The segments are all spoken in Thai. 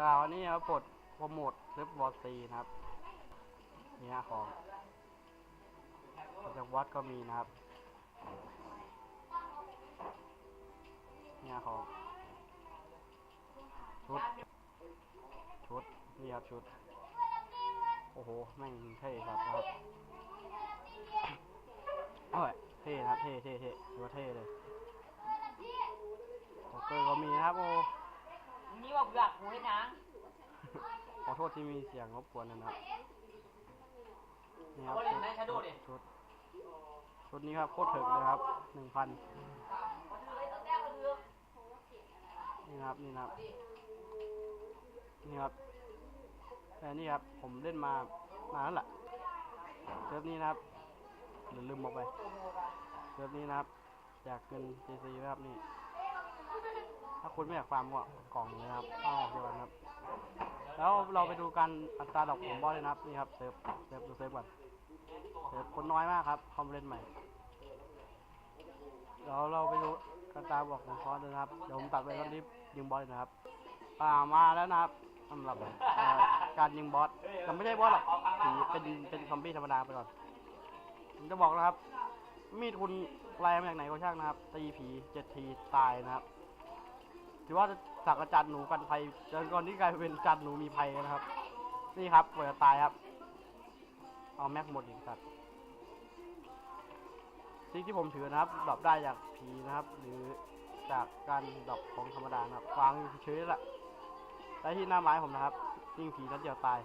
อ่าวันนี้ครับปลดโปรโมทเซิร์ฟบอสซีนะครับนี่ฮะของจากวัดก็มีนะครับนี่ฮะของชุดชุดนี่ครับชุด โอ้โหแม่งเท่ครับนะครับโอ้ยเท่ครับเท่เท่เท่เท่เลยจ็อเกอร์ก็มีนะครับโอ้ ว่าเบือกหูให้นางขอโทษที่มีเสียงรบกวนนะครับนี่คเอารับเล่นในชาโดดิชุดชุดนี้ครับโคตรถึกเลยครับหนึ่งพันนี่นะครับนี่นะครับ นี่ครับแต่นี่ครับ ผมเล่นมานานแล้วแหละเซิร์ฟนี้นะครับหรือลืมบอกไปเซิร์ฟนี้นะครับอยากเงิน CC นะครับนี่ ถ้าคุณไม่อยากฟาร์มก็กล่องนี้นะครับเอาออกดีกว่านะครับ แล้วเราไปดูการอัตราดอกของบอสเลยนะครับ นี่ครับเซิร์ฟเซิร์ฟดูเซิร์ฟก่อนเซิร์ฟคนน้อยมากครับเข้ามเล่นใหม่เดี๋ยวเราไปดูอัตราบอกของคอสเลยนะครับ เดี๋ยวผมตัดไปแล้วรีบยิงบอสเลยนะครับ อ่ามาแล้วนะครับสำหรับการยิงบอสแต่ไม่ใช่บอสหรอกผีเป็นเป็นซอมบี้ธรรมดาไปก่อนผมจะบอกนะครับ มีดคุณแรงมาจากไหนก็ช่างนะครับ ตีผีเจ็ดทีตายนะครับ ถือว่าสักอาจารย์หนูกันภัยจนก่อนที่กลายเป็นอาจารย์หนูมีภัยนะครับ นี่ครับเปิดตายครับ เอาแม็กหมดอีกสัตว์สิ่งที่ผมถือนะครับดรอปได้จากผีนะครับ หรือจากการดรอปของธรรมดานะครับวางอยู่เฉยๆแหละได้ที่หน้าไม้ผมนะครับยิงผีนัดเดียวตาย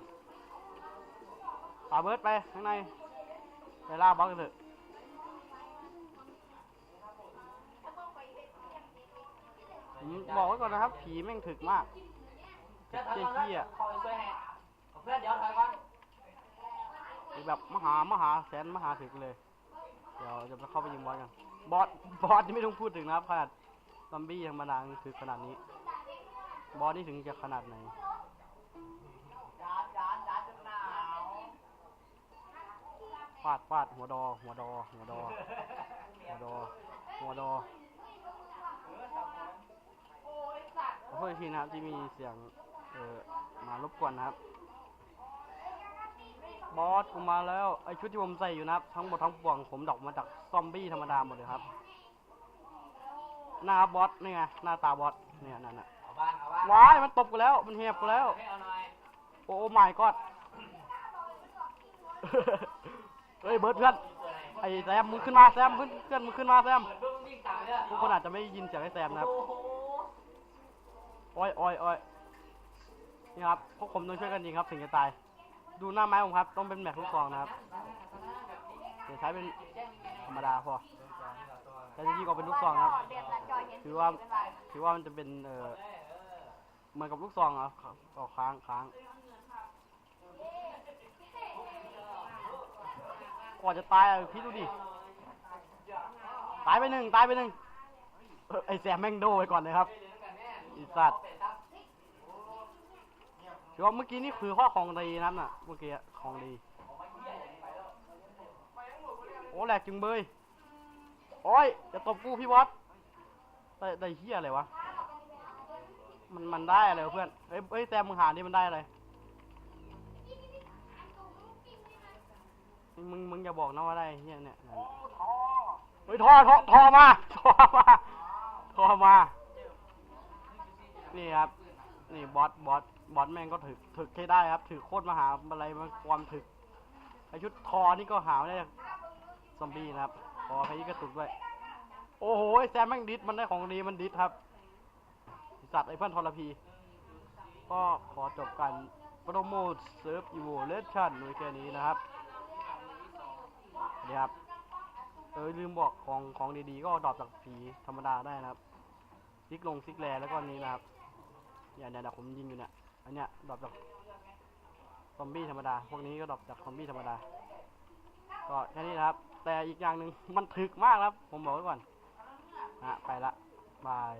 ป่าเบิร์ดไปข้างในไปล่าบล็อกกันเถอะ ผมบอกไว้ก่อนนะครับ ผีแม่งถึกมากจะเจ๊ถอยก่อนขี้อะขอช่วยให้เพื่อนเดี๋ยวถอยก่อนคือแบบมหามหาแสนมหาถึกเลย เดี๋ยวจะไปเข้าไปยิงบอสกันบอสบอสที่ไม่ต้องพูดถึงนะครับขนาดซอมบี้ธรรมดายังถึกขนาดนี้ บอสนี่ถึงจะขนาดไหนจานจานจานจนหนาวฟาดฟาดหัวดอ หัวดอ หัวดอ หัวดอ หัวดอ โอ้ยสัตว์ ขอ โทษอีกทีนะครับที่มีเสียงเอ่อมารบกวนนะครับ บอสกูมาแล้วไอชุดที่ผมใส่อยู่นะครับ ทั้งหมดทั้งปวงผมดอกมาจากซอมบี้ธรรมดาหมดเลยครับ หน้าบอสนี่ไงหน้าตาบอสเนี่ยนั่นน่ะเอาบ้างเอาบ้างว้ายมันตบกูแล้ว มันเหียบกูแล้ว ให้เอาหน่อยโอ้ my god เฮ้ยเบิร์ดเพื่อนไอแซมมึงขึ้นมาแซมเพื่อนเพื่อนมึงขึ้นมาแซมเปิดเบิ้งวิ่งตามเลยทุกคนอาจจะไม่ได้ยินเสียงไอแซมนะครับ โอ้โห อ้อยอ้อยอ้อยนี่ครับพวกผมต้องช่วยกันยิงครับถึงจะตาย ดูหน้าไม้ผมครับ ต้องเป็นแม็กลูกซองนะครับเดี๋ยวใช้เป็นธรรมดาพอแต่จริงๆก็เป็นลูกซองครับ ถือว่าถือว่ามันจะเป็นเออเหมือนกับลูกซองเหรอก็ค้างค้างกว่าจะตายอะพี่ดูดิตายไปหนึ่งตายไปหนึ่งเออไอแซมแม่งโดไปก่อนเลยครับ อีสัตว์ถือว่าเมื่อกี้นี่คือข้อของดีนะครับน่ะ เมื่อกี้อะของดี โอ้แหลกจึงเบย โอ้ยจะตบกูพี่บอสได้ได้เฮียอะไรวะ มันมันได้อะไรวะเพื่อนเอ้ยเอ้ยแซมมึงหาดิมันได้อะไร มึงมึงอย่าบอกนะว่าได้เฮียเนี่ยนั่นน่ะเฮ้ยทอทอทอมาทอมาทอมา นี่ครับนี่บอสบอสบอสแม่งก็ถึกถึกใช้ได้ครับ ถือโคตรมหาอะไรมันความถึกไอชุดทอนี่ก็หาไม่ได้จากซอมบี้นะครับทอไปนี่กระตุกด้วย โอ้โหไอแซมแม่งดิสมันได้ของดีมันดิสครับสัตว์ไอเพื่อนทรพี ก็ขอจบกันโปรโมทเซิร์ฟอีโวเลชั่นในแค่นี้นะครับนี่ครับเออลืมบอกของของดีๆ ก็ดรอปจากผีธรรมดาได้นะครับ ซิกลงซิกแลแล้วก็นี้นะครับ อยเนี่ยเดี๋ยวผมยิงอยู่เนี่ยอันเนี้ยดรอปจากซอมบี้ธรรมดา พวกนี้ก็ดรอปจากซอมบี้ธรรมดา ก็แค่นี้นะครับ แต่อีกอย่างหนึ่งมันถึกมากครับ ผมบอกไว้ก่อนนะไปละบาย